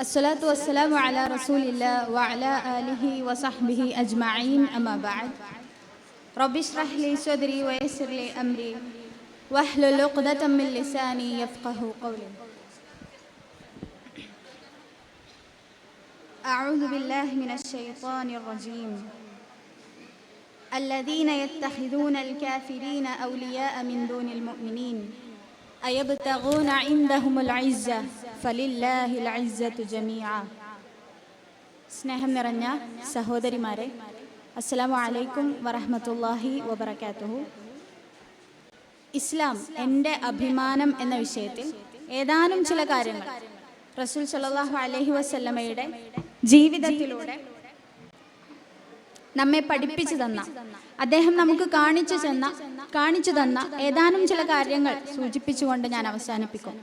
الصلاة والسلام على رسول الله وعلى آله وصحبه أجمعين أما بعد. رب اشرح لي صدري ويسر لي أمري واحلل عقدة من لساني يفقه قولي. أعوذ بالله من الشيطان الرجيم. الذين يتخذون الكافرين أولياء من دون المؤمنين أيبتغون عندهم العزة ഫലില്ലാഹിൽ ജമീഅ. സ്നേഹം നിറഞ്ഞ സഹോദരിമാരെ അസ്സലാമു അലൈക്കും വറഹമത്തല്ലാഹി വബർക്കാത്തുഹു ഇസ്ലാം എന്റെ അഭിമാനം എന്ന വിഷയത്തിൽ ഏതാനും ചില കാര്യങ്ങൾ റസൂൽ സല്ലാഹു അലഹി വസ്ല്ലമയുടെ ജീവിതത്തിലൂടെ നമ്മെ പഠിപ്പിച്ചു തന്ന അദ്ദേഹം നമുക്ക് കാണിച്ചു ചെന്ന കാണിച്ചു തന്ന ഏതാനും ചില കാര്യങ്ങൾ സൂചിപ്പിച്ചുകൊണ്ട് ഞാൻ അവസാനിപ്പിക്കും.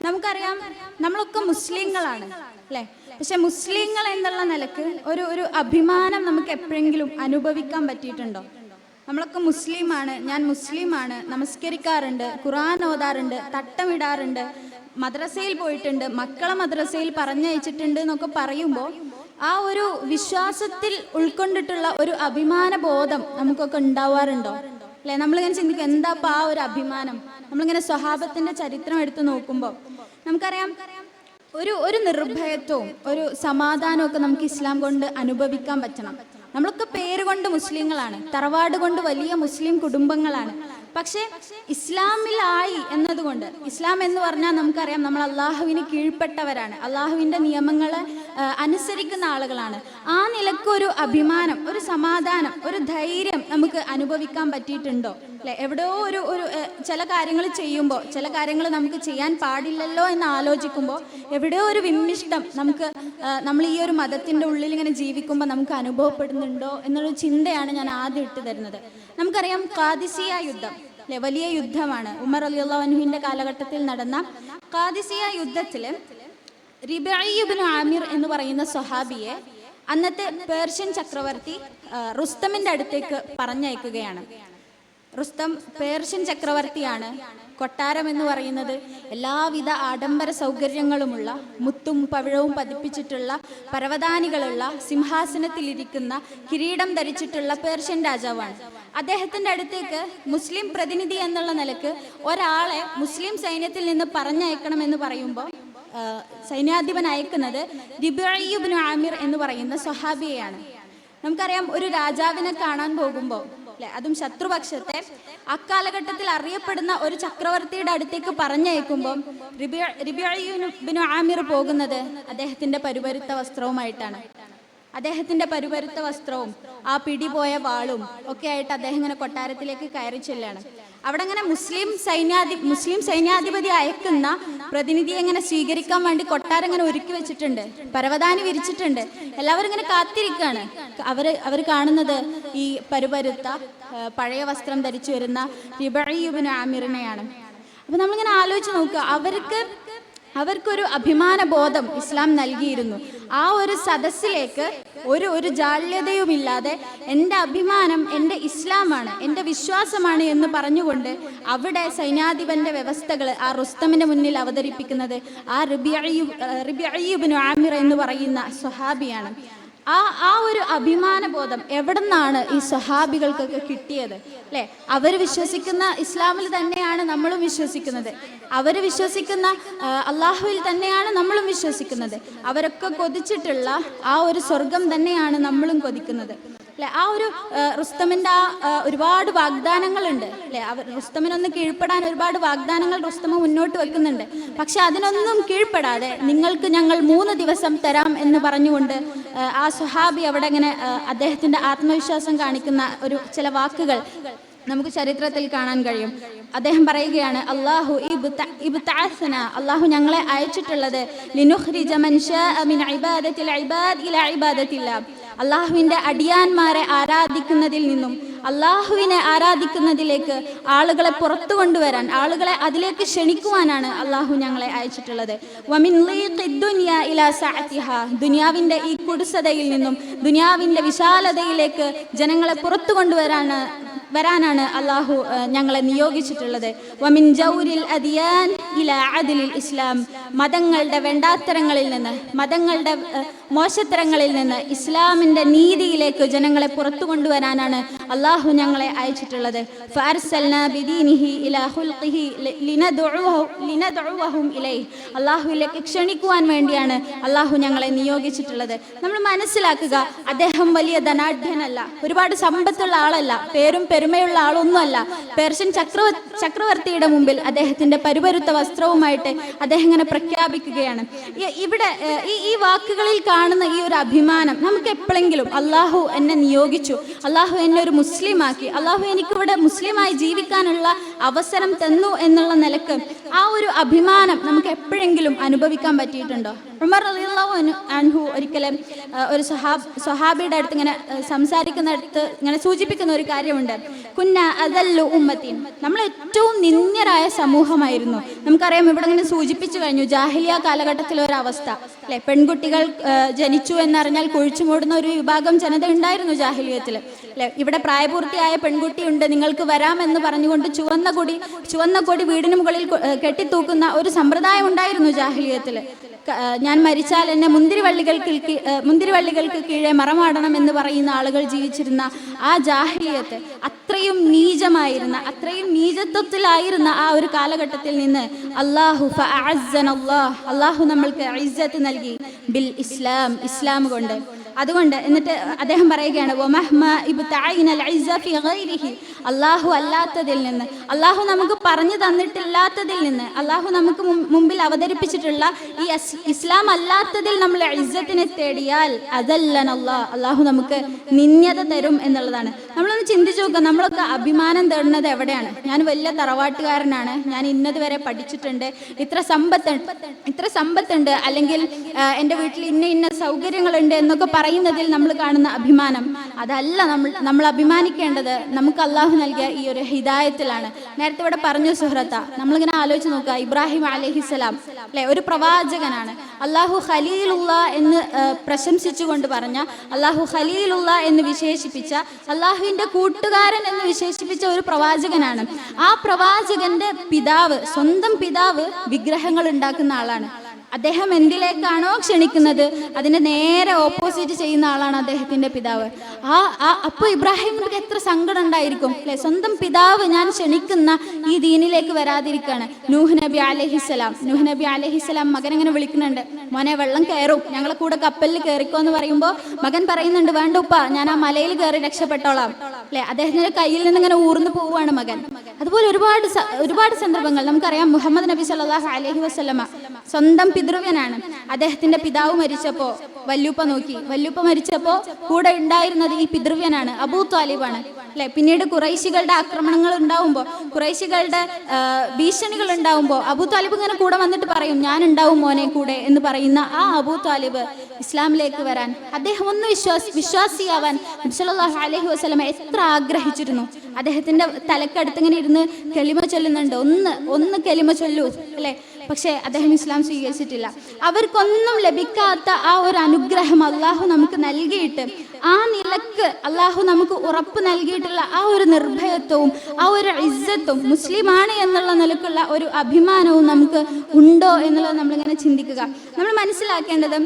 നമുക്കറിയാം നമ്മളൊക്കെ മുസ്ലിങ്ങളാണ് അല്ലേ? പക്ഷെ മുസ്ലിങ്ങൾ എന്നുള്ള നിലയ്ക്ക് ഒരു ഒരു അഭിമാനം നമുക്ക് എപ്പോഴെങ്കിലും അനുഭവിക്കാൻ പറ്റിയിട്ടുണ്ടോ? നമ്മളൊക്കെ മുസ്ലിമാണ് ഞാൻ മുസ്ലിമാണ് നമസ്കരിക്കാറുണ്ട് ഖുറാൻ ഓതാറുണ്ട് തട്ടമിടാറുണ്ട് മദ്രസയിൽ പോയിട്ടുണ്ട് മക്കളെ മദ്രസയിൽ പറഞ്ഞയച്ചിട്ടുണ്ട് എന്നൊക്കെ പറയുമ്പോൾ ആ ഒരു വിശ്വാസത്തിൽ ഉൾക്കൊണ്ടിട്ടുള്ള ഒരു അഭിമാന ബോധം നമുക്കൊക്കെ ഉണ്ടാവാറുണ്ടോ? അല്ലെ? നമ്മളിങ്ങനെ ചിന്തിക്കും എന്താ ആ ഒരു അഭിമാനം? നമ്മളിങ്ങനെ സ്വഭാവത്തിന്റെ ചരിത്രം എടുത്തു നോക്കുമ്പോൾ നമുക്കറിയാം ഒരു ഒരു നിർഭയത്വവും ഒരു സമാധാനവും ഒക്കെ നമുക്ക് ഇസ്ലാം കൊണ്ട് അനുഭവിക്കാൻ പറ്റണം. നമ്മളൊക്കെ പേര് കൊണ്ട് മുസ്ലിങ്ങളാണ്. തറവാട് കൊണ്ട് വലിയ മുസ്ലിം കുടുംബങ്ങളാണ്. പക്ഷേ ഇസ്ലാമിലായി എന്നതുകൊണ്ട് ഇസ്ലാം എന്ന് പറഞ്ഞാൽ നമുക്കറിയാം നമ്മൾ അള്ളാഹുവിന് കീഴ്പ്പെട്ടവരാണ്. അള്ളാഹുവിന്റെ നിയമങ്ങളെ അനുസരിക്കുന്ന ആളുകളാണ്. ആ നിലക്കൊരു അഭിമാനം ഒരു സമാധാനം ഒരു ധൈര്യം നമുക്ക് അനുഭവിക്കാൻ പറ്റിയിട്ടുണ്ടോ? അല്ലെ? എവിടെയോ ഒരു ഒരു ചില കാര്യങ്ങൾ ചെയ്യുമ്പോൾ ചില കാര്യങ്ങൾ നമുക്ക് ചെയ്യാൻ പാടില്ലല്ലോ എന്ന് ആലോചിക്കുമ്പോൾ എവിടെയോ ഒരു വിമ്മിഷ്ടം നമുക്ക് നമ്മൾ ഈ ഒരു മതത്തിന്റെ ഉള്ളിൽ ഇങ്ങനെ ജീവിക്കുമ്പോൾ നമുക്ക് അനുഭവപ്പെടുന്നുണ്ടോ എന്നൊരു ചിന്തയാണ് ഞാൻ ആദ്യം ഇട്ട് തരുന്നത്. നമുക്കറിയാം കാദിസിയ യുദ്ധം അല്ലെ? വലിയ യുദ്ധമാണ്. ഉമർ അലി അള്ളാഹുവിന്റെ കാലഘട്ടത്തിൽ നടന്ന കാദിസിയ യുദ്ധത്തിൽ റിബിബിൻ ആമിർ എന്ന് പറയുന്ന സ്വഹാബിയെ അന്നത്തെ പേർഷ്യൻ ചക്രവർത്തി റുസ്തമിന്റെ അടുത്തേക്ക് പറഞ്ഞയക്കുകയാണ്. റുസ്തം പേർഷ്യൻ ചക്രവർത്തിയാണ്. കൊട്ടാരം എന്ന് പറയുന്നത് എല്ലാവിധ ആഡംബര സൗകര്യങ്ങളുമുള്ള മുത്തും പവിഴവും പതിപ്പിച്ചിട്ടുള്ള പരവതാനികളുള്ള സിംഹാസനത്തിലിരിക്കുന്ന കിരീടം ധരിച്ചിട്ടുള്ള പേർഷ്യൻ രാജാവാണ്. അദ്ദേഹത്തിന്റെ അടുത്തേക്ക് മുസ്ലിം പ്രതിനിധി എന്നുള്ള നിലയ്ക്ക് ഒരാളെ മുസ്ലിം സൈന്യത്തിൽ നിന്ന് പറഞ്ഞയക്കണമെന്ന് പറയുമ്പോൾ സൈന്യാധിപൻ അയക്കുന്നത് ദിബിബിന് ആമിർ എന്ന് പറയുന്ന സ്വഹാബിയെയാണ്. നമുക്കറിയാം ഒരു രാജാവിനെ കാണാൻ പോകുമ്പോൾ അല്ലെ? അതും ശത്രുപക്ഷത്തെ അക്കാലഘട്ടത്തിൽ അറിയപ്പെടുന്ന ഒരു ചക്രവർത്തിയുടെ അടുത്തേക്ക് പറഞ്ഞയക്കുമ്പോൾ റിബിബിന് ആമിർ പോകുന്നത് അദ്ദേഹത്തിന്റെ പരുപരുത്ത വസ്ത്രവുമായിട്ടാണ്. അദ്ദേഹത്തിന്റെ പരുപരുത്ത വസ്ത്രവും ആ പിടിപോയ വാളും ഒക്കെ ആയിട്ട് അദ്ദേഹം ഇങ്ങനെ കൊട്ടാരത്തിലേക്ക് കയറി ചെല്ലാണ്. അവിടെ അങ്ങനെ മുസ്ലിം സൈന്യാധി മുസ്ലിം സൈന്യാധിപതി അയക്കുന്ന പ്രതിനിധിയെ ഇങ്ങനെ സ്വീകരിക്കാൻ വേണ്ടി കൊട്ടാരം ഇങ്ങനെ ഒരുക്കി വെച്ചിട്ടുണ്ട്. പരവതാനി വിരിച്ചിട്ടുണ്ട്. എല്ലാവരും ഇങ്ങനെ കാത്തിരിക്കുകയാണ് അവർ അവർ കാണുന്നത് ഈ പരുപരുത്ത പഴയ വസ്ത്രം ധരിച്ചു വരുന്ന റിബിന് ആമിറിനെയാണ്. അപ്പൊ നമ്മളിങ്ങനെ ആലോചിച്ച് നോക്കുക അവർക്ക് അവർക്കൊരു അഭിമാന ബോധം ഇസ്ലാം നൽകിയിരുന്നു. ആ ഒരു സദസ്സിലേക്ക് ഒരു ഒരു ജാള്യതയുമില്ലാതെ എന്റെ അഭിമാനം എന്റെ ഇസ്ലാമാണ് എന്റെ വിശ്വാസമാണ് എന്ന് പറഞ്ഞുകൊണ്ട് അവിടെ സൈന്യാധിപന്റെ വ്യവസ്ഥകൾ ആ റുസ്തമിന്റെ മുന്നിൽ അവതരിപ്പിക്കുന്നത് ആ റിബിഅയ്യുബിന് ആമിർ എന്ന് പറയുന്ന സ്വഹാബിയാണ്. ആ ആ ഒരു അഭിമാന ബോധം എവിടെ നിന്നാണ് ഈ സ്വഹാബികൾക്കൊക്കെ കിട്ടിയത്? അല്ലെ? അവർ വിശ്വസിക്കുന്ന ഇസ്ലാമിൽ തന്നെയാണ് നമ്മളും വിശ്വസിക്കുന്നത്. അവർ വിശ്വസിക്കുന്ന അള്ളാഹുവിൽ തന്നെയാണ് നമ്മളും വിശ്വസിക്കുന്നത്. അവരൊക്കെ കൊതിച്ചിട്ടുള്ള ആ ഒരു സ്വർഗം തന്നെയാണ് നമ്മളും കൊതിക്കുന്നത്. അല്ലെ? ആ ഒരു റുസ്തമിന്റെ ആ ഒരുപാട് വാഗ്ദാനങ്ങളുണ്ട്. അല്ലെ? അവർ റുസ്തമിനൊന്ന് കീഴ്പ്പെടാൻ ഒരുപാട് വാഗ്ദാനങ്ങൾ റുസ്തമ മുന്നോട്ട് വെക്കുന്നുണ്ട്. പക്ഷെ അതിനൊന്നും കീഴ്പ്പെടാതെ നിങ്ങൾക്ക് ഞങ്ങൾ മൂന്ന് ദിവസം തരാം എന്ന് പറഞ്ഞുകൊണ്ട് ആ, സുഹാബി അവിടെ ഇങ്ങനെ അദ്ദേഹത്തിന്റെ ആത്മവിശ്വാസം കാണിക്കുന്ന ഒരു ചില വാക്കുകൾ നമുക്ക് ചരിത്രത്തിൽ കാണാൻ കഴിയും. അദ്ദേഹം പറയുകയാണ് അള്ളാഹു അള്ളാഹു ഞങ്ങളെ അയച്ചിട്ടുള്ളത് അള്ളാഹുവിന്റെ അടിയാന്മാരെ ആരാധിക്കുന്നതിൽ നിന്നും അള്ളാഹുവിനെ ആരാധിക്കുന്നതിലേക്ക് ആളുകളെ പുറത്തു കൊണ്ടുവരാൻ ആളുകളെ അതിലേക്ക് ക്ഷണിക്കുവാനാണ് അള്ളാഹു ഞങ്ങളെ അയച്ചിട്ടുള്ളത് വമിൻ ലീഖി ദുനിയ ഇലാ സഅതിഹാ. ദുനിയാവിന്റെ ഈ കുടിസതയിൽ നിന്നും ദുനിയാവിന്റെ വിശാലതയിലേക്ക് ജനങ്ങളെ പുറത്തു കൊണ്ടുവരാണ് വരാനാണ് അള്ളാഹു ഞങ്ങളെ നിയോഗിച്ചിട്ടുള്ളത്. വമിൻ ജൗരിൽ അദിയാൻ ഇല അദിലിൽ ഇസ്ലാം. മതങ്ങളുടെ വേണ്ടാത്തരങ്ങളിൽ നിന്ന് മതങ്ങളുടെ മോശത്തരങ്ങളിൽ നിന്ന് ഇസ്ലാമിന്റെ നീതിയിലേക്ക് ജനങ്ങളെ പുറത്തു കൊണ്ടുവരാനാണ് അള്ളാഹു ഞങ്ങളെ അയച്ചിട്ടുള്ളത്. അള്ളാഹുലേക്ക് ക്ഷണിക്കുവാൻ വേണ്ടിയാണ് അള്ളാഹു ഞങ്ങളെ നിയോഗിച്ചിട്ടുള്ളത്. നമ്മൾ മനസ്സിലാക്കുക അദ്ദേഹം വലിയ ധനാഢ്യനല്ല ഒരുപാട് സമ്പത്തുള്ള ആളല്ല പേരും പെരുമയുള്ള ആളൊന്നുമല്ല. പേർഷ്യൻ ചക്രവ ചക്രവർത്തിയുടെ മുമ്പിൽ അദ്ദേഹത്തിന്റെ പരുപരുത്ത വസ്ത്രവുമായിട്ട് അദ്ദേഹം ഇങ്ങനെ പ്രഖ്യാപിക്കുകയാണ്. ഇവിടെ ഈ ഈ വാക്കുകളിൽ കാണുന്ന ഈ ഒരു അഭിമാനം നമുക്ക് എപ്പോഴെങ്കിലും അള്ളാഹു എന്നെ നിയോഗിച്ചു. അള്ളാഹു എന്നെ ഒരു മുസ്ലിമാക്കി. അള്ളാഹു എനിക്കിവിടെ മുസ്ലിമായി ജീവിക്കാനുള്ള അവസരം തന്നു എന്നുള്ള നിലയ്ക്ക് ആ ഒരു അഭിമാനം നമുക്ക് എപ്പോഴെങ്കിലും അനുഭവിക്കാൻ പറ്റിയിട്ടുണ്ടോ? ഉമർ അലിഹു അൻഹു- ഒരിക്കലും ഒരു സഹാബ് സ്വഹാബിയുടെ അടുത്ത് ഇങ്ങനെ സംസാരിക്കുന്ന സംസാരിക്കുന്നിടത്ത് ഇങ്ങനെ സൂചിപ്പിക്കുന്ന ഒരു കാര്യമുണ്ട്. കുന്ന അതല്ലു ഉമ്മത്തീൻ. നമ്മൾ ഏറ്റവും നിന്ദ്യരായ സമൂഹമായിരുന്നു. നമുക്കറിയാം ഇവിടെ ഇങ്ങനെ സൂചിപ്പിച്ചു കഴിഞ്ഞു ജാഹിലിയ കാലഘട്ടത്തിലെ ഒരു അവസ്ഥ അല്ലെ? പെൺകുട്ടികൾ ജനിച്ചു എന്നറിഞ്ഞാൽ കുഴിച്ചു മൂടുന്ന ഒരു വിഭാഗം ജനത ഉണ്ടായിരുന്നു ജാഹിലിയത്തിൽ അല്ലെ? ഇവിടെ പ്രായപൂർത്തിയായ പെൺകുട്ടിയുണ്ട് നിങ്ങൾക്ക് വരാമെന്ന് പറഞ്ഞുകൊണ്ട് ചുവന്ന കൊടി ചുവന്ന കൊടി വീടിന് മുകളിൽ കെട്ടിത്തൂക്കുന്ന ഒരു സമ്പ്രദായം ഉണ്ടായിരുന്നു ജാഹ്ലിയത്തിൽ ഞാൻ മരിച്ചാൽ എന്നെ മുന്തിരിവള്ളികൾക്ക് മുന്തിരിവള്ളികൾക്ക് കീഴെ മറമാടണം എന്ന് പറയുന്ന ആളുകൾ ജീവിച്ചിരുന്ന ആ ജാഹ്ലിയത്ത് അത്രയും നീചമായിരുന്ന അത്രയും നീചത്വത്തിലായിരുന്ന ആ ഒരു കാലഘട്ടത്തിൽ നിന്ന് അള്ളാഹ് അള്ളാഹു നമ്മൾക്ക് ഇസ്സത്ത് നൽകി. ബിൽ ഇസ്ലാം ഇസ്ലാം കൊണ്ട്. അതുകൊണ്ട് എന്നിട്ട് അദ്ദേഹം പറയുകയാണ്. അള്ളാഹു അല്ലാത്തതിൽ നിന്ന് അള്ളാഹു നമുക്ക് പറഞ്ഞു തന്നിട്ടില്ലാത്തതിൽ നിന്ന് അള്ളാഹു നമുക്ക് മുമ്പിൽ അവതരിപ്പിച്ചിട്ടുള്ള ഈ ഇസ്ലാം അല്ലാത്തതിൽ നമ്മൾ ഇസ്സത്തിനെ തേടിയാൽ അതല്ലൻ അള്ളാഹ് നമുക്ക് നിന്യത തരും എന്നുള്ളതാണ്. നമ്മളൊന്ന് ചിന്തിച്ചു നോക്കുക നമ്മളൊക്കെ അഭിമാനം തേടുന്നത് എവിടെയാണ്? ഞാൻ വലിയ തറവാട്ടുകാരനാണ് ഞാൻ ഇന്നത് വരെ പഠിച്ചിട്ടുണ്ട്. ഇത്ര സമ്പത്ത് ഇത്ര സമ്പത്തുണ്ട് അല്ലെങ്കിൽ എന്റെ വീട്ടിൽ ഇന്ന ഇന്ന സൗകര്യങ്ങളുണ്ട് എന്നൊക്കെ പറയുന്നതിൽ നമ്മൾ കാണുന്ന അഭിമാനം. അതല്ല നമ്മൾ നമ്മൾ അഭിമാനിക്കേണ്ടത് നമുക്ക് അള്ളാഹു നൽകിയ ഈ ഒരു ഹിദായത്തിലാണ്. നേരത്തെ ഇവിടെ പറഞ്ഞു സുഹൃത്ത നമ്മളിങ്ങനെ ആലോചിച്ച് നോക്കുക. ഇബ്രാഹിം അലഹിസ്സലാം അല്ലെ ഒരു പ്രവാചകനാണ്. അള്ളാഹു ഖലീലുള്ള എന്ന് പ്രശംസിച്ചുകൊണ്ട് പറഞ്ഞ അള്ളാഹു ഖലീലുള്ള എന്ന് വിശേഷിപ്പിച്ച അള്ളാഹുവിന്റെ കൂട്ടുകാരൻ എന്ന് വിശേഷിപ്പിച്ച ഒരു പ്രവാചകനാണ്. ആ പ്രവാചകന്റെ പിതാവ് സ്വന്തം പിതാവ് വിഗ്രഹങ്ങൾ ഉണ്ടാക്കുന്ന ആളാണ്. അദ്ദേഹം എന്തിലേക്കാണോ ക്ഷണിക്കുന്നത് അതിന് നേരെ ഓപ്പോസിറ്റ് ചെയ്യുന്ന ആളാണ് അദ്ദേഹത്തിന്റെ പിതാവ്. ആ ആ അപ്പോൾ ഇബ്രാഹിം എത്ര സങ്കടം ഉണ്ടായിരിക്കും അല്ലെ? സ്വന്തം പിതാവ് ഞാൻ ക്ഷണിക്കുന്ന ഈ ദീനിലേക്ക് വരാതിരിക്കാണ്. നൂഹ് നബി അലഹിസ്സലാം നൂഹ് നബി അലഹിസ്സലാം മകൻ അങ്ങനെ വിളിക്കുന്നുണ്ട് മോനെ വെള്ളം കയറും. ഞങ്ങളെ കൂടെ കപ്പലിൽ കയറിക്കോ എന്ന് പറയുമ്പോൾ മകൻ പറയുന്നുണ്ട് വേണ്ട ഉപ്പ ഞാൻ ആ മലയിൽ കയറി രക്ഷപ്പെട്ടോളാം. അല്ലെ? അദ്ദേഹത്തിന്റെ കയ്യിൽ നിന്ന് ഇങ്ങനെ ഊർന്നു പോവുകയാണ് മകൻ. അതുപോലെ ഒരുപാട് ഒരുപാട് സന്ദർഭങ്ങൾ. നമുക്കറിയാം മുഹമ്മദ് നബി സല്ലല്ലാഹു അലഹി വസല്ലമ സ്വന്തം പിതൃവ്യനാണ്. അദ്ദേഹത്തിന്റെ പിതാവ് മരിച്ചപ്പോ വല്യൂപ്പ നോക്കി. വല്യൂപ്പ മരിച്ചപ്പോ കൂടെ ഉണ്ടായിരുന്നത് ഈ പിതൃവ്യനാണ് അബൂ താലിബാണ്. അല്ലെ? പിന്നീട് കുറൈശികളുടെ ആക്രമണങ്ങൾ ഉണ്ടാവുമ്പോൾ കുറൈശികളുടെ ഭീഷണികൾ ഉണ്ടാവുമ്പോൾ അബൂ താലിബ് ഇങ്ങനെ കൂടെ വന്നിട്ട് പറയും ഞാൻ ഉണ്ടാവും മോനെ കൂടെ എന്ന് പറയുന്ന ആ അബൂ താലിബ് ഇസ്ലാമിലേക്ക് വരാൻ. അദ്ദേഹം ഒന്ന് വിശ്വാസ വിശ്വാസിയാവാൻ നബിസല്ലാഹു അലഹി വസ്ലമ എത്ര ആഗ്രഹിച്ചിരുന്നു. അദ്ദേഹത്തിന്റെ തലക്കടുത്ത് ഇങ്ങനെ ഇരുന്ന് കെളിമ ചൊല്ലുന്നുണ്ട്. ഒന്ന് ഒന്ന് കെളിമ ചൊല്ലൂ. അല്ലെ? പക്ഷേ അദ്ദേഹം ഇസ്ലാം സ്വീകരിച്ചിട്ടില്ല. അവർക്കൊന്നും ലഭിക്കാത്ത ആ ഒരു അനുഗ്രഹം അള്ളാഹു നമുക്ക് നൽകിയിട്ട് ആ നിലയ്ക്ക് അള്ളാഹു നമുക്ക് ഉറപ്പ് നൽകിയിട്ടുള്ള ആ ഒരു നിർഭയത്വവും ആ ഒരു ഇജ്ജത്തും മുസ്ലിമാണ് എന്നുള്ള നിലക്കുള്ള ഒരു അഭിമാനവും നമുക്ക് ഉണ്ടോ എന്നുള്ളത് നമ്മളിങ്ങനെ ചിന്തിക്കുക. നമ്മൾ മനസ്സിലാക്കേണ്ടത്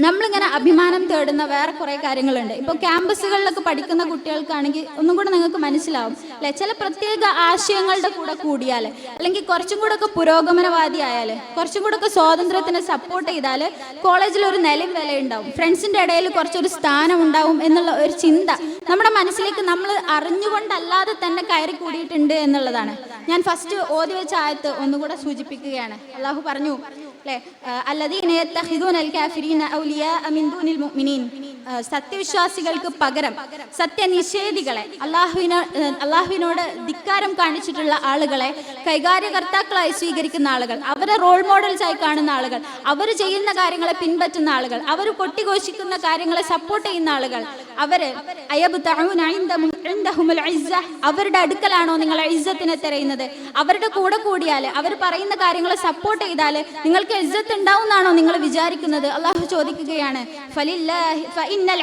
നമ്മളിങ്ങനെ അഭിമാനം തേടുന്ന വേറെ കുറേ കാര്യങ്ങളുണ്ട്. ഇപ്പോൾ ക്യാമ്പസുകളിലൊക്കെ പഠിക്കുന്ന കുട്ടികൾക്കാണെങ്കിൽ ഒന്നും കൂടെ നിങ്ങൾക്ക് മനസ്സിലാവും. അല്ലെ? ചില പ്രത്യേക ആശയങ്ങളുടെ കൂടെ കൂടിയാൽ അല്ലെങ്കിൽ കുറച്ചും കൂടെ ഒക്കെ പുരോഗമനവാദി ആയാൽ കുറച്ചും കൂടെ ഒക്കെ സ്വാതന്ത്ര്യത്തിന് സപ്പോർട്ട് ചെയ്താൽ കോളേജിൽ ഒരു നിലയും വില ഉണ്ടാവും ഫ്രണ്ട്സിന്റെ ഇടയിൽ കുറച്ചൊരു സ്ഥാനം ഉണ്ടാവും എന്നുള്ള ഒരു ചിന്ത നമ്മുടെ മനസ്സിലേക്ക് നമ്മൾ അറിഞ്ഞുകൊണ്ടല്ലാതെ തന്നെ കയറി കൂടിയിട്ടുണ്ട് എന്നുള്ളതാണ്. ഞാൻ ഫസ്റ്റ് ഓതി വെച്ച ആയത്ത് ഒന്നുകൂടെ സൂചിപ്പിക്കുകയാണ്. അള്ളാഹു പറഞ്ഞു അല്ലേ അല്ലദീന യത്തഖിദൂനൽ കാഫിരീന ഔലിയാഅ മിൻ ദൂനിൽ മുഅ്മിനീൻ ആ, സത്യവിശ്വാസികൾക്ക് പകരം സത്യനിഷേധികളെ അള്ളാഹുവിനോ അള്ളാഹുവിനോട് ധിക്കാരം കാണിച്ചിട്ടുള്ള ആളുകളെ കൈകാര്യകർത്താക്കളായി സ്വീകരിക്കുന്ന ആളുകൾ അവരെ റോൾ മോഡൽസ് ആയി കാണുന്ന ആളുകൾ അവർ ചെയ്യുന്ന കാര്യങ്ങളെ പിൻപറ്റുന്ന ആളുകൾ അവർ കൊട്ടിഘോഷിക്കുന്ന കാര്യങ്ങളെ സപ്പോർട്ട് ചെയ്യുന്ന ആളുകൾ അവർ അയബ് അവരുടെ അടുക്കലാണോ നിങ്ങൾ ഇസ്സത്തിനെ തിരയുന്നത്? അവരുടെ കൂടെ കൂടിയാൽ അവർ പറയുന്ന കാര്യങ്ങളെ സപ്പോർട്ട് ചെയ്താൽ നിങ്ങൾക്ക് ഇസ്സത്ത് ഉണ്ടാവുന്നാണോ നിങ്ങൾ വിചാരിക്കുന്നത്? അള്ളാഹു ചോദിക്കുകയാണ് ഫലില്ലാഹി- ഫ ഫഇന്നൽ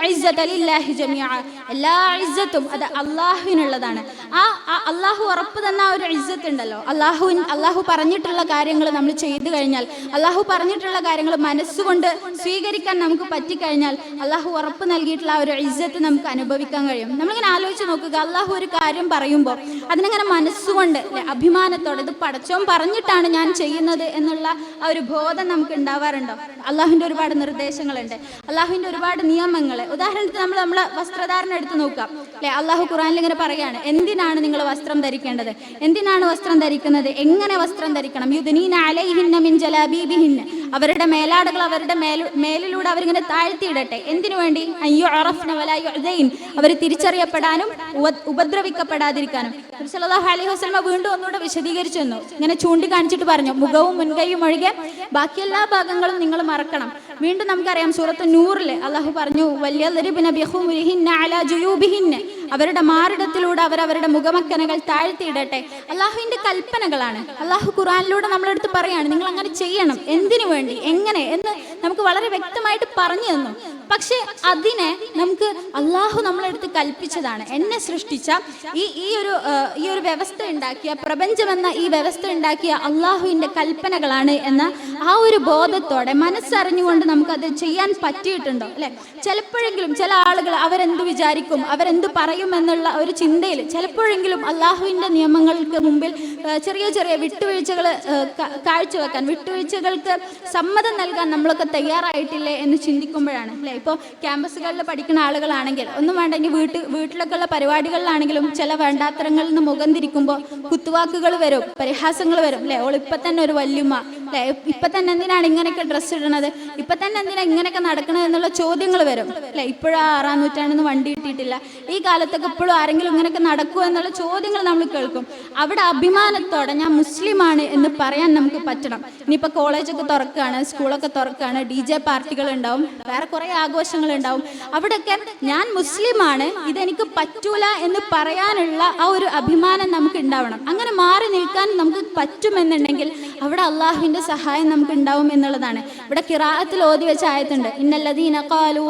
ലില്ലാഹി ജമീഅ എല്ലാ ഇസ്സത്തും അത് അള്ളാഹുവിനുള്ളതാണ്. ആ അള്ളാഹു ഉറപ്പ് തന്ന ഒരു ഇസ്സത്ത് ഉണ്ടല്ലോ. അള്ളാഹു അള്ളാഹു പറഞ്ഞിട്ടുള്ള കാര്യങ്ങൾ നമ്മൾ ചെയ്തു കഴിഞ്ഞാൽ അള്ളാഹു പറഞ്ഞിട്ടുള്ള കാര്യങ്ങൾ മനസ്സുകൊണ്ട് സ്വീകരിക്കാൻ നമുക്ക് പറ്റിക്കഴിഞ്ഞാൽ അള്ളാഹു ഉറപ്പ് നൽകിയിട്ടുള്ള ആ ഒരു ഇസ്സത്ത് നമുക്ക് അനുഭവിക്കാൻ കഴിയും. നമ്മളിങ്ങനെ ആലോചിച്ച് നോക്കുക അള്ളാഹു ഒരു കാര്യം പറയുമ്പോൾ അതിനങ്ങനെ മനസ്സുകൊണ്ട് അഭിമാനത്തോടെ ഇത് പടച്ചോൻ പറഞ്ഞിട്ടാണ് ഞാൻ ചെയ്യുന്നത് എന്നുള്ള ആ ഒരു ബോധം നമുക്ക് ഉണ്ടാവാറുണ്ടോ? അള്ളാഹുവിന്റെ ഒരുപാട് നിർദ്ദേശങ്ങളുണ്ട്. അള്ളാഹുവിന്റെ ഒരുപാട് നിയമങ്ങൾ ഉദാഹരണത്തിന് നമ്മൾ നമ്മളെ വസ്ത്രധാരണം എടുത്ത് നോക്കാം അല്ലെ? അള്ളാഹു ഖുറാനിൽ ഇങ്ങനെ പറയാണ് എന്തിനാണ് നിങ്ങൾ വസ്ത്രം ധരിക്കേണ്ടത്? എന്തിനാണ് വസ്ത്രം ധരിക്കുന്നത്? എങ്ങനെ വസ്ത്രം ധരിക്കണം? യുദ്നീന അലൈഹിന്ന മിൻ അവരുടെ മേലാടകൾ അവരുടെ മേലു മേലിലൂടെ അവരിങ്ങനെ താഴ്ത്തിയിടട്ടെ. എന്തിനു വേണ്ടി? അയ്യോ അറഫ്ന വലാ യുഅ്ദൈൻ. അവർ തിരിച്ചറിയപ്പെടാനും ഉപദ്രവിക്കപ്പെടാതിരിക്കാനും. സല്ലല്ലാഹു അലൈഹി വീണ്ടും ഒന്നുകൂടെ വിശദീകരിച്ചു തന്നു. ഇങ്ങനെ ചൂണ്ടിക്കാണിച്ചിട്ട് പറഞ്ഞു മുഖവും മുൻകൈയും ഒഴികെ ബാക്കി എല്ലാ ഭാഗങ്ങളും നിങ്ങൾ മറക്കണം. വീണ്ടും നമുക്കറിയാം സൂറത്ത് നൂറിൽ അള്ളാഹു പറഞ്ഞു അവരുടെ മാറിടത്തിലൂടെ അവർ അവരുടെ മുഖമക്കനകൾ താഴ്ത്തിയിടട്ടെ. അള്ളാഹുവിന്റെ കൽപ്പനകളാണ്. അള്ളാഹു ഖുറാനിലൂടെ നമ്മളെടുത്ത് പറയാണ് നിങ്ങൾ അങ്ങനെ ചെയ്യണം. എന്തിനു വേണ്ടി? എങ്ങനെ? എന്ന് നമുക്ക് വളരെ വ്യക്തമായിട്ട് പറഞ്ഞു തന്നു. പക്ഷെ അതിനെ നമുക്ക് അള്ളാഹു നമ്മളെടുത്ത് കൽപ്പിച്ചതാണ്. എന്നെ സൃഷ്ടിച്ച ഈ ഈ ഒരു ഈ ഒരു വ്യവസ്ഥ ഉണ്ടാക്കിയ പ്രപഞ്ചമെന്ന ഈ വ്യവസ്ഥ ഉണ്ടാക്കിയ അള്ളാഹുവിന്റെ കൽപ്പനകളാണ് എന്ന ആ ഒരു ബോധത്തോടെ മനസ്സറിഞ്ഞുകൊണ്ട് നമുക്കത് ചെയ്യാൻ പറ്റിയിട്ടുണ്ടോ? അല്ലെ? ചിലപ്പോഴെങ്കിലും ചില ആളുകൾ അവരെന്ത് വിചാരിക്കും അവരെന്ത് പറയും എന്നുള്ള ഒരു ചിന്തയിൽ ചിലപ്പോഴെങ്കിലും അള്ളാഹുവിന്റെ നിയമങ്ങൾക്ക് മുമ്പിൽ ചെറിയ ചെറിയ വിട്ടുവീഴ്ചകൾ കാഴ്ചവെക്കാൻ വിട്ടുവീഴ്ചകൾക്ക് സമ്മതം നൽകാൻ നമ്മളൊക്കെ തയ്യാറായിട്ടില്ലേ എന്ന് ചിന്തിക്കുമ്പോഴാണ് അല്ലേ? ഇപ്പോൾ ക്യാമ്പസുകളിൽ പഠിക്കുന്ന ആളുകളാണെങ്കിൽ ഒന്നും വേണ്ടെങ്കിൽ വീട്ടിൽ വീട്ടിലൊക്കെ ഉള്ള പരിപാടികളിലാണെങ്കിലും ചില വേണ്ടാത്തരങ്ങളിൽ നിന്ന് മുഖം തിരിക്കുമ്പോൾ കുത്തുവാക്കുകൾ വരും പരിഹാസങ്ങൾ വരും അല്ലേ? ഓളിപ്പം തന്നെ ഒരു വല്യമ്മ. അല്ലേ ഇപ്പൊ തന്നെ എന്തിനാണ് ഇങ്ങനെയൊക്കെ ഡ്രസ്സ് ഇടണത്? ഇപ്പൊ തന്നെ എന്തിനാ ഇങ്ങനെയൊക്കെ നടക്കണത് എന്നുള്ള ചോദ്യങ്ങൾ വരും. അല്ലെ ഇപ്പോഴും ആറാം നൂറ്റാണ്ടെന്ന് വണ്ടി കിട്ടിയിട്ടില്ല. ഈ കാലത്തൊക്കെ ഇപ്പോഴും ആരെങ്കിലും ഇങ്ങനെയൊക്കെ നടക്കുമോ എന്നുള്ള ചോദ്യങ്ങൾ നമ്മൾ കേൾക്കും. അവിടെ അഭിമാനത്തോടെ ഞാൻ മുസ്ലിമാണ് എന്ന് പറയാൻ നമുക്ക് പറ്റണം. ഇനിയിപ്പോൾ കോളേജൊക്കെ തുറക്കുകയാണ് സ്കൂളൊക്കെ തുറക്കുകയാണ് ഡി ജെ പാർട്ടികൾ ഉണ്ടാവും വേറെ കുറേ ആഘോഷങ്ങൾ ഉണ്ടാവും അവിടെയൊക്കെ ഞാൻ മുസ്ലിമാണ് ഇതെനിക്ക് പറ്റൂല എന്ന് പറയാനുള്ള ആ ഒരു അഭിമാനം നമുക്ക് ഉണ്ടാവണം. അങ്ങനെ മാറി നിൽക്കാൻ നമുക്ക് പറ്റുമെന്നുണ്ടെങ്കിൽ അവിടെ അള്ളാഹുവിന്റെ സഹായം നമുക്ക് ഉണ്ടാവും എന്നുള്ളതാണ്. ഇവിടെ കിറാഅത്തിൽ ഓതി വെച്ച ആയത്തുണ്ട്.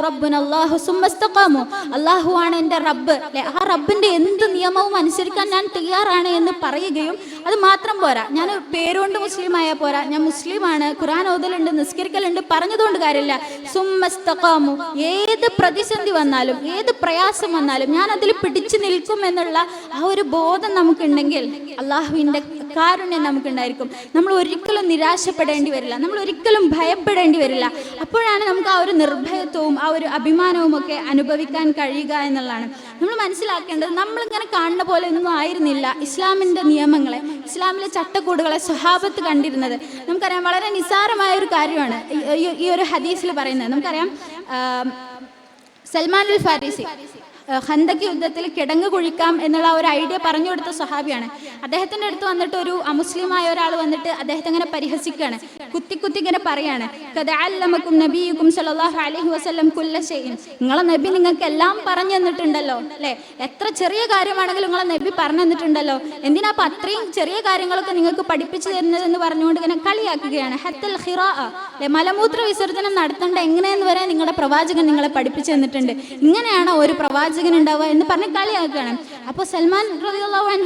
റബ്ബുന അല്ലാഹു സുമ്മസ്തഖാമു. അള്ളാഹു ആണ് എന്റെ റബ്ബ്. ആ റബ്ബിന്റെ എന്ത് നിയമവും അനുസരിക്കാൻ ഞാൻ തയ്യാറാണ് എന്ന് പറയുകയും അത് മാത്രം പോരാ. ഞാൻ പേരുകൊണ്ട് മുസ്ലിം ആയാൽ പോരാ. ഞാൻ മുസ്ലിമാണ്. ഖുറാൻ ഓതലുണ്ട് നിസ്കരിക്കലുണ്ട് പറഞ്ഞതുകൊണ്ട് കാര്യമില്ല. സുമസ്തകാമു ഏത് പ്രതിസന്ധി വന്നാലും ഏത് പ്രയാസം വന്നാലും ഞാൻ അതിൽ പിടിച്ചു നിൽക്കും എന്നുള്ള ആ ഒരു ബോധം നമുക്കുണ്ടെങ്കിൽ അള്ളാഹുവിന്റെ കാരുണ്യം നമുക്കുണ്ടായിരിക്കും. നമ്മൾ ഒരിക്കലും നിരാശപ്പെടേണ്ടി വരില്ല. നമ്മൾ ഒരിക്കലും ഭയപ്പെടേണ്ടി വരില്ല. അപ്പോഴാണ് നമുക്ക് ആ ഒരു നിർഭയത്വവും ആ ഒരു അഭിമാനവും ഒക്കെ അനുഭവിക്കാൻ കഴിയുക എന്നുള്ളതാണ്. നമ്മൾ മനസ്സിലാക്കേണ്ടത് നമ്മളിങ്ങനെ കാണുന്ന പോലെ ഒന്നും ആയിരുന്നില്ല ഇസ്ലാമിന്റെ നിയമങ്ങളെ ഇസ്ലാമിലെ ചട്ടക്കൂടുകളെ സ്വഭാവത്ത് കണ്ടിരുന്നത്. നമുക്കറിയാം വളരെ നിസ്സാരമായ ഒരു കാര്യമാണ് ഈ- ഒരു ഹദീസിൽ പറയുന്നത്. നമുക്കറിയാം സൽമാൻ അൽ ഫാരിസി. ഹന്തക്ക് യുദ്ധത്തിൽ കിടങ്ങ് കുഴിക്കാം എന്നുള്ള ഒരു ഐഡിയ പറഞ്ഞു കൊടുത്ത സ്വഹാബിയാണ്. അദ്ദേഹത്തിന്റെ അടുത്ത് വന്നിട്ട് ഒരു അമുസ്ലിമായ ഒരാൾ വന്നിട്ട് അദ്ദേഹത്തെ ഇങ്ങനെ പരിഹസിക്കുകയാണ്. കുത്തി കുത്തി ഇങ്ങനെ പറയാണ് കഥാലമക്കും നബിയുക്കും സല്ലല്ലാഹു അലൈഹി വസല്ലം കുല്ല നിങ്ങളെ നബി നിങ്ങൾക്ക് എല്ലാം പറഞ്ഞു തന്നിട്ടുണ്ടല്ലോ അല്ലേ? എത്ര ചെറിയ കാര്യമാണെങ്കിലും നിങ്ങളെ നബി പറഞ്ഞു തന്നിട്ടുണ്ടല്ലോ. എന്തിനാ അപ്പൊ അത്രയും ചെറിയ കാര്യങ്ങളൊക്കെ നിങ്ങൾക്ക് പഠിപ്പിച്ചു തരുന്നത് എന്ന് പറഞ്ഞുകൊണ്ട് ഇങ്ങനെ കളിയാക്കുകയാണ്. ഹത്തൽ ഹിറാ അല്ലെ? മലമൂത്ര വിസർജനം നടത്തേണ്ട എങ്ങനെയെന്ന് വരെ നിങ്ങളുടെ പ്രവാചകൻ നിങ്ങളെ പഠിപ്പിച്ചു തന്നിട്ടുണ്ട്. ഇങ്ങനെയാണോ ഒരു പ്രവാചകൻ ഉണ്ടാവുക എന്ന് പറഞ്ഞ് കളിയാക്കുകയാണ്. അപ്പോൾ സൽമാൻ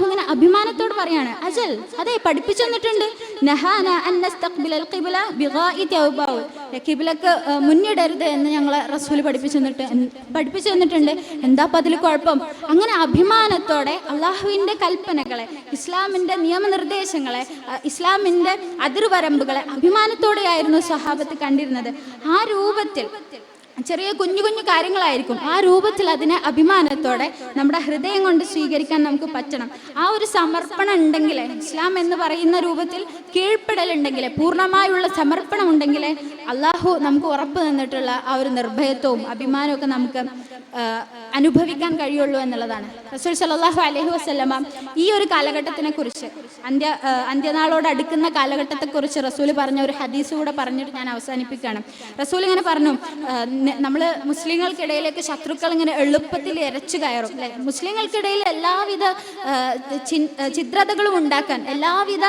ഇങ്ങനെ അഭിമാനത്തോട് പറയാണ് അജൽ അതെ പഠിപ്പിച്ചു തന്നിട്ടുണ്ട്. മുന്നിടരുത് എന്ന് ഞങ്ങളെ റസൂൽ പഠിപ്പിച്ചു തന്നിട്ട് പഠിപ്പിച്ചു തന്നിട്ടുണ്ട്. എന്താ അതിൽ കുഴപ്പം? അങ്ങനെ അഭിമാനത്തോടെ അള്ളാഹുവിന്റെ കൽപ്പനകളെ ഇസ്ലാമിന്റെ നിയമനിർദ്ദേശങ്ങളെ ഇസ്ലാമിന്റെ അതിർവരമ്പുകളെ അഭിമാനത്തോടെയായിരുന്നു സ്വഹാബത്ത് കണ്ടിരുന്നത്. ആ രൂപത്തിൽ ചെറിയ കുഞ്ഞു കുഞ്ഞു കാര്യങ്ങളായിരിക്കും. ആ രൂപത്തിൽ അതിനെ അഭിമാനത്തോടെ നമ്മുടെ ഹൃദയം കൊണ്ട് സ്വീകരിക്കാൻ നമുക്ക് പറ്റണം. ആ ഒരു സമർപ്പണം ഉണ്ടെങ്കിൽ ഇസ്ലാം എന്ന് പറയുന്ന രൂപത്തിൽ കീഴ്പ്പെടലുണ്ടെങ്കിൽ പൂർണമായുള്ള സമർപ്പണം ഉണ്ടെങ്കിൽ അള്ളാഹു നമുക്ക് ഉറപ്പ് തന്നിട്ടുള്ള ആ ഒരു നിർഭയത്വവും അഭിമാനവും ഒക്കെ നമുക്ക് അനുഭവിക്കാൻ കഴിയുള്ളൂ എന്നുള്ളതാണ്. റസൂൽ സല്ലല്ലാഹു അലൈഹി വസല്ലമ ഈ ഒരു കാലഘട്ടത്തിനെ കുറിച്ച് അന്ത്യ അന്ത്യനാളോട് അടുക്കുന്ന കാലഘട്ടത്തെ കുറിച്ച് റസൂൽ പറഞ്ഞ ഒരു ഹദീസ് കൂടെ പറഞ്ഞിട്ട് ഞാൻ അവസാനിപ്പിക്കുകയാണ്. റസൂൽ ഇങ്ങനെ പറഞ്ഞു നമ്മൾ മുസ്ലിങ്ങൾക്കിടയിലേക്ക് ശത്രുക്കൾ ഇങ്ങനെ എളുപ്പത്തിൽ ഇരച്ചു കയറും അല്ലെ? മുസ്ലിങ്ങൾക്കിടയിൽ എല്ലാവിധ ഛിദ്രതകളും ഉണ്ടാക്കാൻ എല്ലാവിധ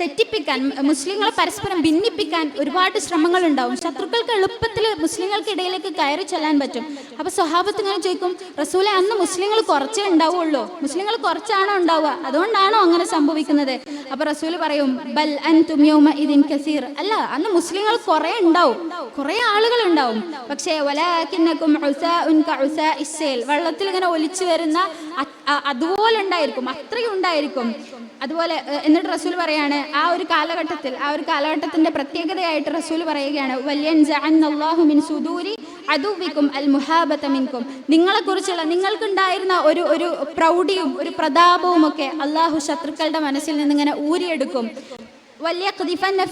തെറ്റിപ്പിക്കാൻ മുസ്ലിങ്ങളെ പരസ്പരം ഭിന്നിപ്പിക്കാൻ ഒരുപാട് ശ്രമങ്ങൾ ഉണ്ടാവും ശത്രുക്കൾക്ക് എളുപ്പത്തിൽ മുസ്ലിങ്ങൾക്കിടയിലേക്ക് കയറി ചെല്ലാൻ പറ്റും. അപ്പൊ സ്വഹാബത്ത് ഇങ്ങനെ ചോദിക്കും റസൂലെ അന്ന് മുസ്ലിങ്ങൾ കുറച്ചേ ഉണ്ടാവുള്ളൂ. മുസ്ലിങ്ങൾ കുറച്ചാണോ ഉണ്ടാവുക? അതുകൊണ്ടാണോ അങ്ങനെ സംഭവിക്കുന്നത്? അപ്പൊ റസൂൽ പറയും ബൽ അൻ തുമ്യോമ ഇതിൻ കസീർ. അല്ല അന്ന് മുസ്ലിങ്ങൾ കുറെ ഉണ്ടാവും. കുറെ ആളുകൾ ഉണ്ടാവും. പക്ഷേ വലാക്കിന്നക്കും വെള്ളത്തിൽ ഇങ്ങനെ ഒലിച്ചു വരുന്ന അതുപോലെ ഉണ്ടായിരിക്കും അത്രയും ഉണ്ടായിരിക്കും. അതുപോലെ എന്നിട്ട് റസൂൽ പറയാണ് ആ ഒരു കാലഘട്ടത്തിൽ ആ ഒരു കാലഘട്ടത്തിന്റെ പ്രത്യേകതയായിട്ട് റസൂൽ പറയുകയാണ് വല്യൻ സുദൂരി അതുവിക്കും അൽ മുഹാബത മിൻകും. നിങ്ങളെക്കുറിച്ചുള്ള നിങ്ങൾക്കുണ്ടായിരുന്ന ഒരു ഒരു പ്രൗഢിയും ഒരു പ്രതാപവും ഒക്കെ അള്ളാഹു ശത്രുക്കളുടെ മനസ്സിൽ നിന്ന് ഇങ്ങനെ ഊരിയെടുക്കും. വലിയ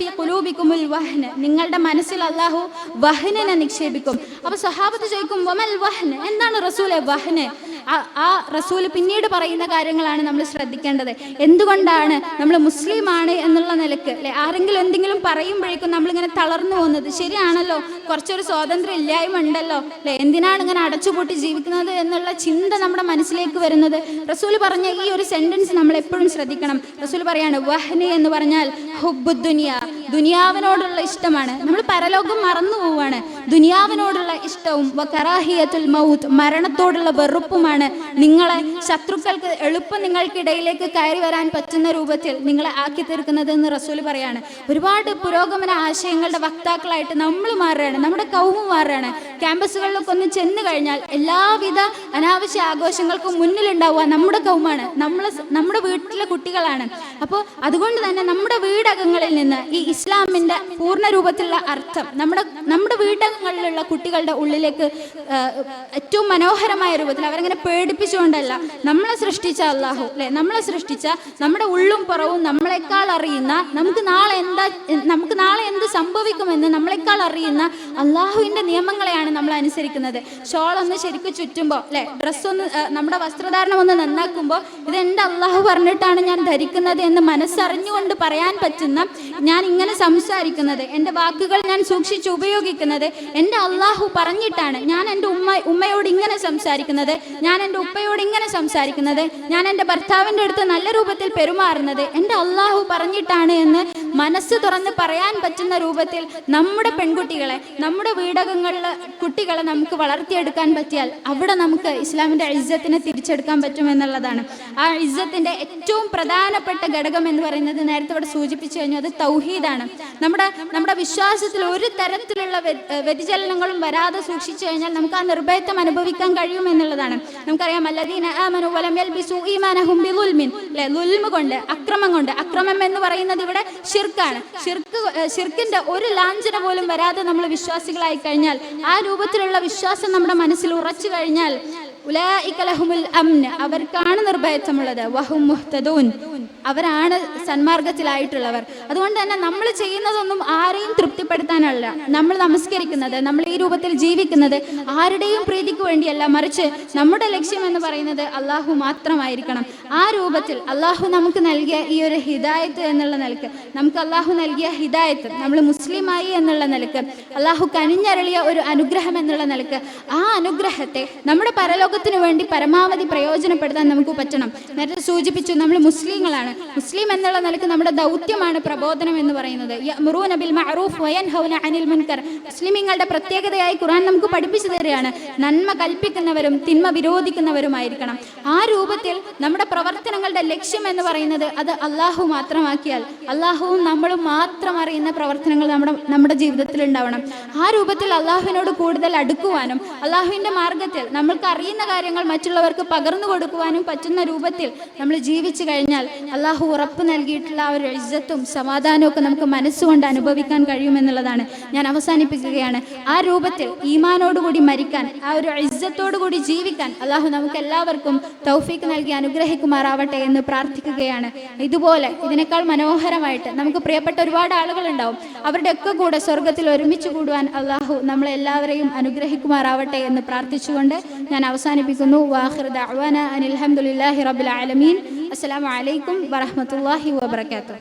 ഫീ ഖുലൂബിക്കുമുൽ വഹ്ന് നിങ്ങളുടെ മനസ്സിൽ അള്ളാഹു വഹനെ നിക്ഷേപിക്കും. അപ്പൊ സഹാബത്ത് ചോദിക്കും വമൽ വഹ്ന് എന്താണ് റസൂലെ വഹ്ന് ആ- റസൂൽ പിന്നീട് പറയുന്ന കാര്യങ്ങളാണ് നമ്മൾ ശ്രദ്ധിക്കേണ്ടത്. എന്തുകൊണ്ടാണ് നമ്മൾ മുസ്ലിമാണ് എന്നുള്ള നിലയ്ക്ക് അല്ലെ? ആരെങ്കിലും എന്തെങ്കിലും പറയുമ്പോഴേക്കും നമ്മളിങ്ങനെ തളർന്നു പോകുന്നത്. ശരിയാണല്ലോ കുറച്ചൊരു സ്വാതന്ത്ര്യം ഇല്ലായ്മ ഉണ്ടല്ലോ അല്ലെ? എന്തിനാണ് ഇങ്ങനെ അടച്ചുപൂട്ടി ജീവിക്കുന്നത് എന്നുള്ള ചിന്ത നമ്മുടെ മനസ്സിലേക്ക് വരുന്നത്? റസൂൽ പറഞ്ഞ ഈ ഒരു സെന്റൻസ് നമ്മൾ എപ്പോഴും ശ്രദ്ധിക്കണം. റസൂൽ പറയാണ് വഹ്നി എന്ന് പറഞ്ഞാൽ ഹുബ്ബു ദുനിയ. ദുനിയാവിനോടുള്ള ഇഷ്ടമാണ്. നമ്മൾ പരലോകം മറന്നു പോവാണ്. ദുനിയാവിനോടുള്ള ഇഷ്ടവും വകറാഹിയത്തുൽ മൗത്ത് മരണത്തോടുള്ള വെറുപ്പുമാണ്. നിങ്ങളെ ശത്രുക്കൾക്ക് എളുപ്പം നിങ്ങൾക്കിടയിലേക്ക് കയറി വരാൻ പറ്റുന്ന രൂപത്തിൽ നിങ്ങളെ ആക്കി തീർക്കുന്നത് എന്ന് റസൂൽ പറയാണ്. ഒരുപാട് പുരോഗമന ആശയങ്ങളുടെ വക്താക്കളായിട്ട് നമ്മൾ മാറുകയാണ്. നമ്മുടെ കൗമ് മാറുകയാണ്. ക്യാമ്പസുകളിലൊക്കെ ഒന്ന് ചെന്നു കഴിഞ്ഞാൽ എല്ലാവിധ അനാവശ്യ ആഘോഷങ്ങൾക്കും മുന്നിലുണ്ടാവുക നമ്മുടെ കൗമാണ്. നമ്മൾ നമ്മുടെ വീട്ടിലെ കുട്ടികളാണ്. അപ്പോൾ അതുകൊണ്ട് തന്നെ നമ്മുടെ വീടകങ്ങളിൽ നിന്ന് ഈ ഇസ്ലാമിന്റെ പൂർണ രൂപത്തിലുള്ള അർത്ഥം നമ്മുടെ നമ്മുടെ വീടകങ്ങളിലുള്ള കുട്ടികളുടെ ഉള്ളിലേക്ക് ഏറ്റവും മനോഹരമായ രൂപത്തിൽ അവരങ്ങനെ പേടിപ്പിച്ചുകൊണ്ടല്ല. നമ്മളെ സൃഷ്ടിച്ച അള്ളാഹു അല്ലെ? നമ്മളെ സൃഷ്ടിച്ച നമ്മുടെ ഉള്ളും പുറവും നമ്മളെക്കാൾ അറിയുന്ന നമുക്ക് നാളെ എന്താ നമുക്ക് നാളെ എന്ത് സംഭവിക്കുമെന്ന് നമ്മളെക്കാൾ അറിയുന്ന അള്ളാഹുവിന്റെ നിയമങ്ങളെയാണ് നമ്മൾ അനുസരിക്കുന്നത്. ഷോൾ ഒന്ന് ശരിക്കും ചുറ്റുമ്പോൾ അല്ലെ? ഡ്രസ്സൊന്ന് നമ്മുടെ വസ്ത്രധാരണം ഒന്ന് നന്നാക്കുമ്പോ ഇത് എന്റെ അള്ളാഹു പറഞ്ഞിട്ടാണ് ഞാൻ ധരിക്കുന്നത് എന്ന് മനസ്സറിഞ്ഞുകൊണ്ട് പറയാൻ പറ്റുന്ന ഞാൻ ഇങ്ങനെ സംസാരിക്കുന്നത്. എന്റെ വാക്കുകൾ ഞാൻ സൂക്ഷിച്ച് ഉപയോഗിക്കുന്നത്. എന്റെ അള്ളാഹു പറഞ്ഞിട്ടാണ് ഞാൻ എന്റെ ഉമ്മ ഉമ്മയോട് ഇങ്ങനെ സംസാരിക്കുന്നത്. ഞാൻ എന്റെ ഉപ്പയോട് ഇങ്ങനെ സംസാരിക്കുന്നത്. ഞാൻ എന്റെ ഭർത്താവിന്റെ അടുത്ത് നല്ല രൂപത്തിൽ പെരുമാറുന്നത്. എന്റെ അള്ളാഹു പറഞ്ഞിട്ടാണ് എന്ന് മനസ്സ് തുറന്ന് പറയാൻ പറ്റുന്ന രൂപത്തിൽ നമ്മുടെ പെൺകുട്ടികളെ നമ്മുടെ വീടകങ്ങളിൽ കുട്ടികളെ നമുക്ക് വളർത്തിയെടുക്കാൻ പറ്റിയാൽ അവിടെ നമുക്ക് ഇസ്ലാമിന്റെ ഇജ്ജത്തിനെ തിരിച്ചെടുക്കാൻ പറ്റും എന്നുള്ളതാണ് ആ ഇജ്ജത്തിന്റെ ഏറ്റവും പ്രധാനപ്പെട്ട ഘടകം എന്ന് പറയുന്നത് നേരത്തെ ഇവിടെ സൂചിപ്പിച്ചു കഴിഞ്ഞു അത് തൗഹീദാണ്. നമ്മുടെ നമ്മുടെ വിശ്വാസത്തിൽ ഒരു തരത്തിലുള്ള വ്യ- വ്യതിചലനങ്ങളും വരാതെ സൂക്ഷിച്ചു കഴിഞ്ഞാൽ നമുക്ക് ആ നിർഭയത്വം അനുഭവിക്കാൻ കഴിയും എന്നുള്ളതാണ്. നമുക്കറിയാം അല്ലദീന കൊണ്ട് അക്രമം കൊണ്ട്. അക്രമം എന്ന് പറയുന്നത് ഇവിടെ ഷിർക്കാണ് ഷിർക്ക് ഷിർക്കിന്റെ ഒരു ലാഞ്ചന പോലും വരാതെ നമ്മൾ വിശ്വാസികളായി കഴിഞ്ഞാൽ ആ രൂപത്തിലുള്ള വിശ്വാസം നമ്മുടെ മനസ്സിൽ ഉറച്ചു കഴിഞ്ഞാൽ അംന്. അവർക്കാണ് നിർഭയത്വമുള്ളത്. വഹും മുഹ്തദൂൻ. അവരാണ് സന്മാർഗത്തിലായിട്ടുള്ളവർ. അതുകൊണ്ട് തന്നെ നമ്മൾ ചെയ്യുന്നതൊന്നും ആരെയും തൃപ്തിപ്പെടുത്താനല്ല. നമ്മൾ നമസ്കരിക്കുന്നത് നമ്മൾ ഈ രൂപത്തിൽ ജീവിക്കുന്നത് ആരുടെയും പ്രീതിക്ക് വേണ്ടിയല്ല. മറിച്ച് നമ്മുടെ ലക്ഷ്യം എന്ന് പറയുന്നത് അള്ളാഹു മാത്രമായിരിക്കണം. ആ രൂപത്തിൽ അള്ളാഹു നമുക്ക് നൽകിയ ഈ ഒരു ഹിദായത്ത് എന്നുള്ള നിലയ്ക്ക് നമുക്ക് അള്ളാഹു നൽകിയ ഹിദായത്ത് നമ്മൾ മുസ്ലിമായി എന്നുള്ള നിലയ്ക്ക് അള്ളാഹു കനിഞ്ഞരളിയ ഒരു അനുഗ്രഹം എന്നുള്ള നിലയ്ക്ക് ആ അനുഗ്രഹത്തെ നമ്മുടെ പരലോകത്തിനു വേണ്ടി പരമാവധി പ്രയോജനപ്പെടുത്താൻ നമുക്ക് പറ്റണം. നേരത്തെ സൂചിപ്പിച്ചു നമ്മൾ മുസ്ലിങ്ങളാണ്. മുസ്ലിം എന്നുള്ള നിലയ്ക്ക് നമ്മുടെ ദൗത്യമാണ് പ്രബോധനം എന്ന് പറയുന്നത്. അനിൽ മുസ്ലിമീങ്ങളുടെ പ്രത്യേകതയായി ഖുറാൻ നമുക്ക് പഠിപ്പിച്ചു തരികയാണ്. നന്മ കൽപ്പിക്കുന്നവരും തിന്മ വിരോധിക്കുന്നവരുമായിരിക്കണം. ആ രൂപത്തിൽ നമ്മുടെ പ്രവർത്തനങ്ങളുടെ ലക്ഷ്യം എന്ന് പറയുന്നത് അത് അള്ളാഹു മാത്രമാക്കിയാൽ അള്ളാഹുവും നമ്മളും മാത്രം അറിയുന്ന പ്രവർത്തനങ്ങൾ നമ്മുടെ നമ്മുടെ ജീവിതത്തിൽ ഉണ്ടാവണം. ആ രൂപത്തിൽ അള്ളാഹുവിനോട് കൂടുതൽ അടുക്കുവാനും അള്ളാഹുവിന്റെ മാർഗത്തിൽ നമ്മൾക്ക് അറിയുന്ന കാര്യങ്ങൾ മറ്റുള്ളവർക്ക് പകർന്നു കൊടുക്കുവാനും പറ്റുന്ന രൂപത്തിൽ നമ്മൾ ജീവിച്ചു കഴിഞ്ഞാൽ അള്ളാഹു ഉറപ്പ് നൽകിയിട്ടുള്ള ആ ഒരു ഇജ്ജത്തും സമാധാനവും ഒക്കെ നമുക്ക് മനസ്സുകൊണ്ട് അനുഭവിക്കാൻ കഴിയുമെന്നുള്ളതാണ് ഞാൻ അവസാനിപ്പിക്കുകയാണ്. ആ രൂപത്തിൽ ഈമാനോടുകൂടി മരിക്കാൻ ആ ഒരു ഇജ്ജത്തോടുകൂടി ജീവിക്കാൻ അള്ളാഹു നമുക്ക് എല്ലാവർക്കും തൗഫീക്ക് നൽകി അനുഗ്രഹിക്കുമാറാവട്ടെ എന്ന് പ്രാർത്ഥിക്കുകയാണ്. ഇതുപോലെ ഇതിനേക്കാൾ മനോഹരമായിട്ട് നമുക്ക് പ്രിയപ്പെട്ട ഒരുപാട് ആളുകളുണ്ടാവും. അവരുടെ ഒക്കെ കൂടെ സ്വർഗത്തിൽ ഒരുമിച്ച് കൂടുവാൻ അള്ളാഹു നമ്മളെല്ലാവരെയും അനുഗ്രഹിക്കുമാറാവട്ടെ എന്ന് പ്രാർത്ഥിച്ചുകൊണ്ട് ഞാൻ അവസാനിപ്പിക്കുന്നു. വാഹിർ ദഅ്വാന അനിൽ ഹംദുലില്ലാഹി റബ്ബിൽ ആലമീൻ. അസ്സലാമു അലൈക്കും വറഹ്മത്തുള്ളാഹി വബറകാതുഹു.